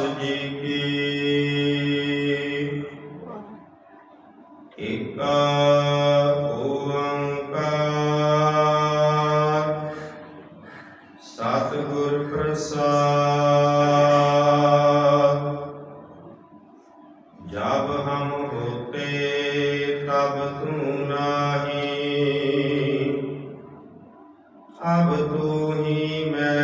ਰਵਿਦਾਸ ਜੀ ਕੀ ਏਕਾ ਓੰਕਾਰ। ਸਤਿਗੁਰ ਪ੍ਰਸਾਦ। ਜਬ ਹਮ ਹੋਤੇ ਤਬ ਤੂ ਨਾਹੀ। ਅਬ ਤੂ ਹੀ ਮੈਂ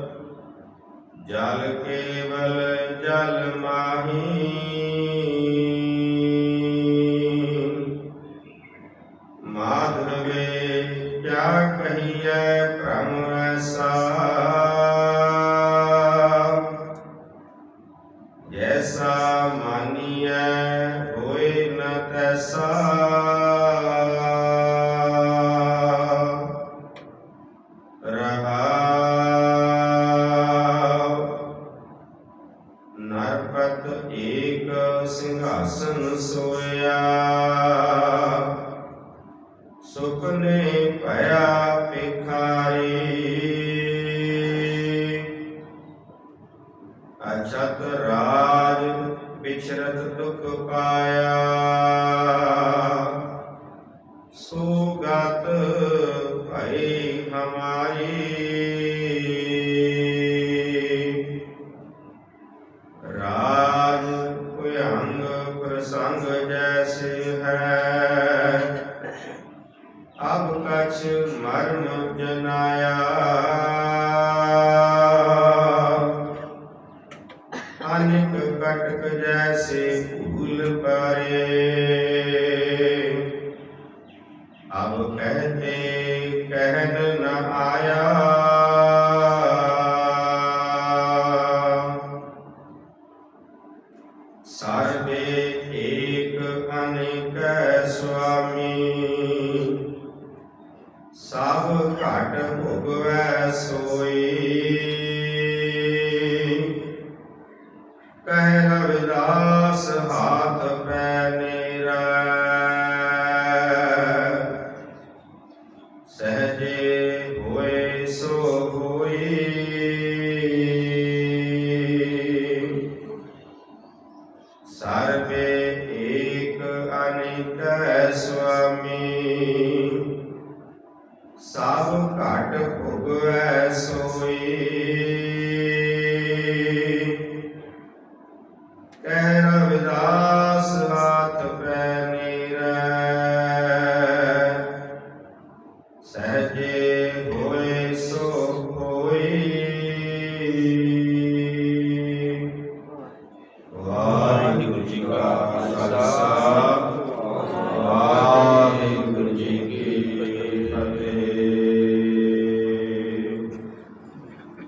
ਜਲ ਕੇਵਲ ਜਲ ਮਾਹੀ। ਮਾਧਵੇ ਕਿਆ ਕਹੀਐ ਪ੍ਰਮ ਐਸਾ ਜੈਸਾ ਮਾਨੀਐ ਹੋਏ ਨ ਤੈਸਾ। ਸਿੰਘਾਸਨ ਸੋਇਆ। ਅਬ ਕਛ ਮਰਮ ਜਨਾਇਆ। ਅਨਿਕ ਕਟਕ ਜੈਸੇ ਭੂਲ ਪਰੇ। ਅਬ ਕਹਤੇ ਕਹਿਨ ਨ ਆਇਆ। ਸਭ ਘਟ ਭੁਗਵੈ ਸੋਈ। ਕਹਿ ਰਵਿਦਾਸ ਹਾਥ ਪੈ ਨੇਰਾ। ਸਹਜੇ ਹੋਏ ਸੋ ਹੋਈ। ਸਰਬੇ ਏਕ ਅਨੇਕ ਸੁਆਮੀ ਘਟ ਭੁਗਵੈ